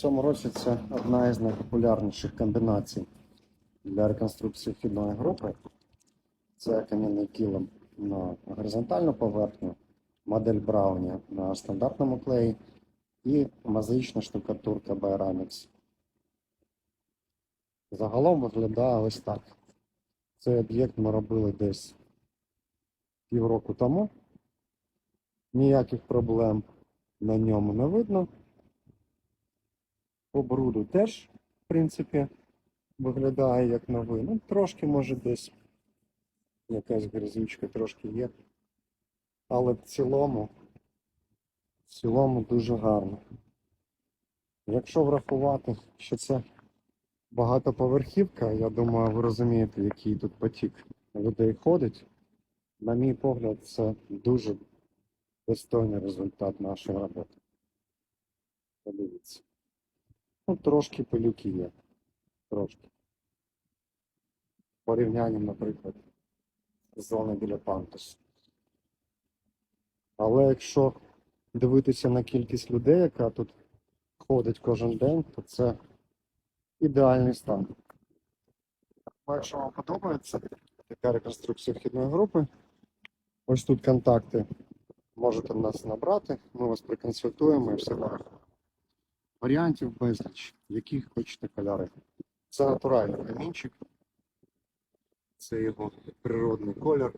цьому році це одна із найпопулярніших комбінацій для реконструкції вхідної групи. Це кам'яний килим на горизонтальну поверхню, модель Брауні на стандартному клеї і мозаїчна штукатурка Байрамікс. Загалом виглядає ось так. Цей об'єкт ми робили десь півроку тому. Ніяких проблем на ньому не видно. По бруду теж, в принципі, виглядає як новий. Ну, трошки, може, десь якась грязючка трошки є. Але в цілому, в цілому дуже гарно. Якщо врахувати, що це багатоповерхівка, я думаю, ви розумієте, який тут потік людей ходить. На мій погляд, це дуже достойний результат нашої роботи. Подивіться. Ну, трошки пилюки є. Трошки. В порівнянні, наприклад, з зони біля Пантусу. Але якщо дивитися на кількість людей, яка тут ходить кожен день, то це ідеальний стан. Якщо вам подобається така реконструкція вхідної групи, ось тут контакти можете нас набрати, ми вас проконсультуємо і все порахуємо. Варіантів безліч, яких хочете кольори. Це натуральний камінчик, це його природний колір.